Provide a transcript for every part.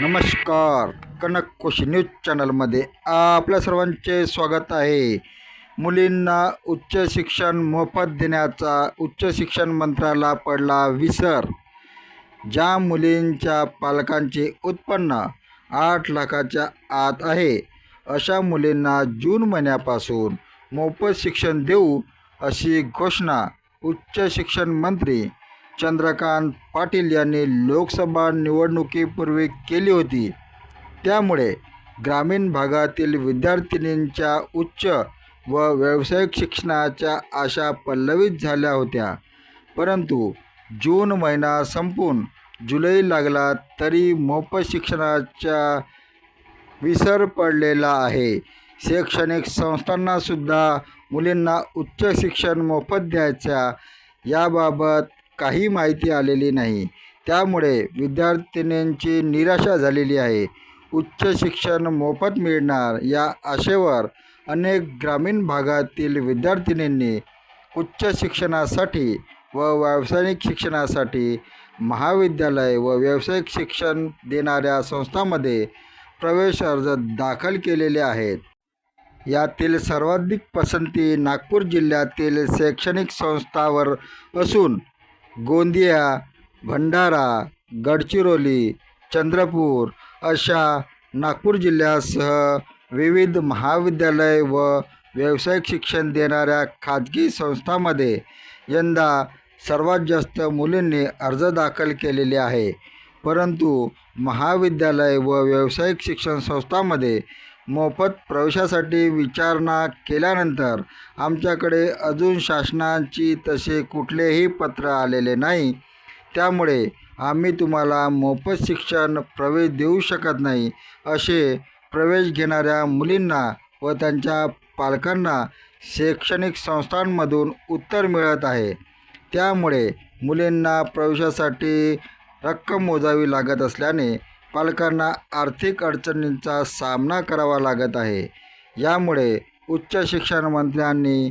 नमस्कार. कनक कोशी न्यूज चॅनलमध्ये आपल्या सर्वांचे स्वागत आहे. मुलींना उच्च शिक्षण मोफत देण्याचा उच्च शिक्षण मंत्र्याला पडला विसर. ज्या मुलींच्या पालकांचे उत्पन्न आठ लाखाच्या आत आहे अशा मुलींना जून महिन्यापासून मोफत शिक्षण देऊ अशी घोषणा उच्च शिक्षण मंत्री चंद्रकांत पाटील यांनी लोकसभा निवडणुकीपूर्वी केली होती. त्यामुळे ग्रामीण भागातील विद्यार्थिनींच्या उच्च व व्यावसायिक शिक्षणाच्या आशा पल्लवित झाल्या होत्या. परंतु जून महिना संपून जुलै लागला तरी मोफत शिक्षणाच्या विसर पडलेला आहे. शैक्षणिक संस्थांनासुद्धा मुलींना उच्च शिक्षण मोफत द्यायच्या याबाबत काही माहिती आलेली नाही. त्यामुळे विद्यार्थिनींची निराशा झालेली आहे. उच्च शिक्षण मोफत मिळणार या आशेवर अनेक ग्रामीण भागातील विद्यार्थिनींनी उच्च शिक्षणासाठी व व्यावसायिक शिक्षणासाठी महाविद्यालय व व्यावसायिक शिक्षण देणाऱ्या संस्थांमध्ये प्रवेश अर्ज दाखल केलेले आहेत. यातील सर्वाधिक पसंती नागपूर जिल्ह्यातील शैक्षणिक संस्थावर असून गोंदिया भंडारा गडचिरोली चंद्रपूर अशा नागपूर जिल्ह्यासह विविध महाविद्यालय व व्यावसायिक शिक्षण देणाऱ्या खाजगी संस्थांमध्ये यंदा सर्वात जास्त मुलींनी अर्ज दाखल केलेले आहे. परंतु महाविद्यालय व व्यावसायिक शिक्षण संस्थांमध्ये मोफत प्रवेशासाठी विचारणा केल्यानंतर आमच्याकडे अजून शासनाची तसे कुठलेही पत्र आलेले नाही. त्यामुळे आम्ही तुम्हाला मोफत शिक्षण प्रवेश देऊ शकत नाही असे प्रवेश घेणाऱ्या मुलींना व त्यांच्या पालकांना शैक्षणिक संस्थांमधून उत्तर मिळत आहे. त्यामुळे मुलींना प्रवेशासाठी रक्कम मोजावी लागत असल्याने पालकांना आर्थिक अडचणींचा सामना करावा लागत आहे. यामुळे उच्च शिक्षण मंत्र्यांनी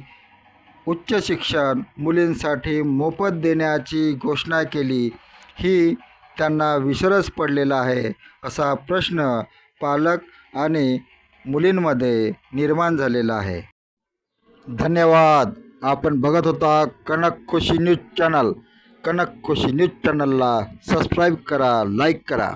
उच्च शिक्षण मुलींसाठी मोफत देण्याची घोषणा केली. ही त्यांना विसरच पडलेला आहे असा प्रश्न पालक आणि मुलींमध्ये निर्माण झालेला आहे. धन्यवाद. आपण बघत होता Kanak Khushi news channel. Kanak Khushi news चॅनलला सबस्क्राईब करा लाईक करा.